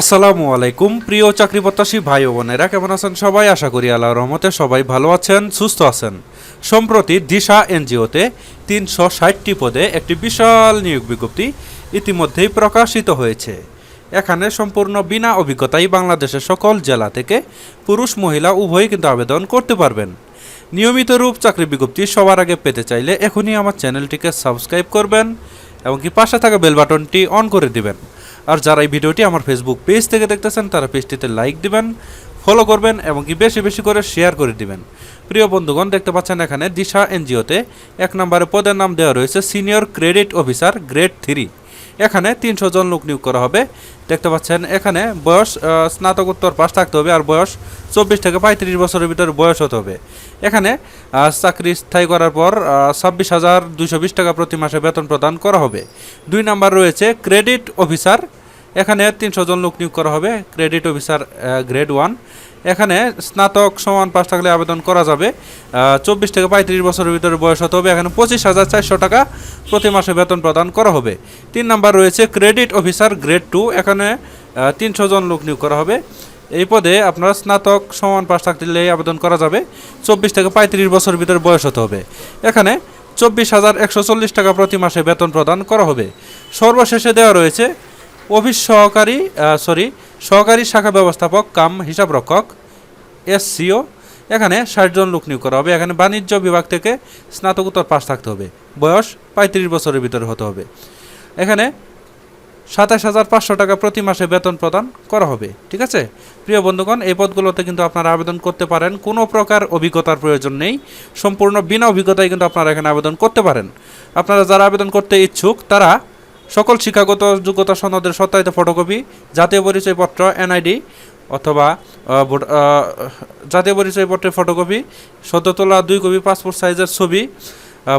আসসালামু আলাইকুম, প্রিয় চাকরি প্রত্যাশী ভাই বোনেরা, কেমন আছেন সবাই? আশা করি আল্লাহর রহমতে সবাই ভালো আছেন, সুস্থ আছেন। সম্প্রতি দিশা এনজিওতে তিনশো ষাটটি পদে একটি বিশাল নিয়োগ বিজ্ঞপ্তি ইতিমধ্যেই প্রকাশিত হয়েছে। এখানে সম্পূর্ণ বিনা অভিজ্ঞতায় বাংলাদেশের সকল জেলা থেকে পুরুষ, মহিলা, উভয়ই কিন্তু আবেদন করতে পারবেন। নিয়মিত রূপ চাকরি বিজ্ঞপ্তি সবার আগে পেতে চাইলে এখনই আমার চ্যানেলটিকে সাবস্ক্রাইব করবেন এবং কি পাশে থাকা বেল বাটনটি অন করে দিবেন। আর যারা এই ভিডিওটি আমার ফেসবুক পেজ থেকে দেখতেছেন, তারা পেজটিতে লাইক দিবেন ফলো করবেন এবং কি বেশি বেশি করে শেয়ার করে দিবেন। প্রিয় বন্ধুগণ, দেখতে পাচ্ছেন এখানে দিশা এনজিওতে এক নম্বরে পদের নাম দেওয়া রয়েছে senior credit officer grade three এখানে তিনশো জন লোক নিয়োগ করা হবে। দেখতে পাচ্ছেন, এখানে বয়স স্নাতকোত্তর পাস থাকতে হবে আর বয়স চব্বিশ থেকে পঁয়ত্রিশ বছরের ভিতরে বয়স হতে হবে। এখানে চাকরি স্থায়ী করার পর ছাব্বিশ হাজার দুইশো বিশ টাকা প্রতি মাসে বেতন প্রদান করা হবে। দুই নাম্বার রয়েছে, ক্রেডিট অফিসার। এখানে তিনশো জন লোক নিয়োগ করা হবে ক্রেডিট অফিসার গ্রেড ওয়ান এখানে স্নাতক সমান পাস থাকলে আবেদন করা যাবে। চব্বিশ থেকে পঁয়ত্রিশ বছরের ভিতরে বয়স হতে হবে। এখানে পঁচিশ হাজার চারশো টাকা প্রতি মাসে বেতন প্রদান করা হবে। তিন নাম্বার রয়েছে ক্রেডিট অফিসার গ্রেড টু এখানে তিনশো জন লোক নিয়োগ করা হবে। এই পদে আপনারা স্নাতক সমান পাস থাকলে আবেদন করা যাবে। চব্বিশ থেকে পঁয়ত্রিশ বছরের ভিতরে বয়স হতে হবে। এখানে চব্বিশ হাজার একশো চল্লিশ টাকা প্রতি মাসে বেতন প্রদান করা হবে। সর্বশেষে দেওয়া রয়েছে অফিস সহকারী সরি সহকারী শাখা ব্যবস্থাপক, কাম হিসাবরক্ষক এসসিও, এখানে ষাট জন লোক নিয়োগ করা হবে। এখানে বাণিজ্য বিভাগ থেকে স্নাতকোত্তর পাশ থাকতে হবে। বয়স পঁয়ত্রিশ বছরের ভিতরে হতে হবে। এখানে সাতাশ হাজার পাঁচশো টাকা প্রতি মাসে বেতন প্রদান করা হবে। ঠিক আছে? প্রিয় বন্ধুগণ, এই পদগুলোতে কিন্তু আপনারা আবেদন করতে পারেন। কোনো প্রকার অভিজ্ঞতার প্রয়োজন নেই। সম্পূর্ণ বিনা অভিজ্ঞতায় কিন্তু আপনারা এখানে আবেদন করতে পারেন। আপনারা যারা আবেদন করতে ইচ্ছুক, তারা সকল শিক্ষাগত যোগ্যতা সনদের সত্যায়িত ফটোকপি, জাতীয় পরিচয়পত্র, এনআইডি অথবা জাতীয় পরিচয়পত্রের ফটোকপি, সদ্য তোলা দুই কপি পাসপোর্ট সাইজের ছবি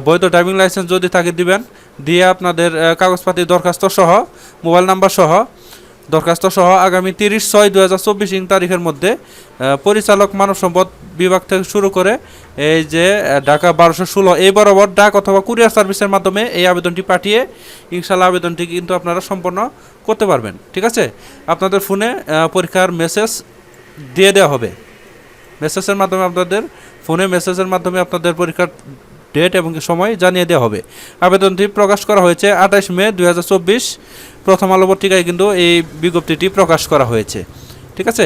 বৈধ ড্রাইভিং লাইসেন্স যদি থাকে দিবেন, দিয়ে আপনাদের কাগজপাতি দরখাস্ত সহ, মোবাইল নাম্বার সহ, দরখাস্ত সহ আগামী তিরিশ ছয় দু হাজার চব্বিশ ইং তারিখের মধ্যে পরিচালক মানব সম্পদ বিভাগ থেকে শুরু করে এই যে ঢাকা বারোশো ষোলো, এই বরাবর ডাক অথবা কুরিয়ার সার্ভিসের মাধ্যমে এই আবেদনটি পাঠিয়ে ইনশাল্লাহ আবেদনটি কিন্তু আপনারা সম্পন্ন করতে পারবেন। ঠিক আছে? আপনাদের ফোনে পরীক্ষার মেসেজ দিয়ে দেওয়া হবে। মেসেজের মাধ্যমে আপনাদের, ফোনে মেসেজের মাধ্যমে আপনাদের পরীক্ষার ডেট এবং সময় জানিয়ে দেওয়া হবে। আবেদনটি প্রকাশ করা হয়েছে আঠাশ মে দু হাজার চব্বিশ। প্রথম আলো পত্রিকায় কিন্তু এই বিজ্ঞপ্তিটি প্রকাশ করা হয়েছে। ঠিক আছে?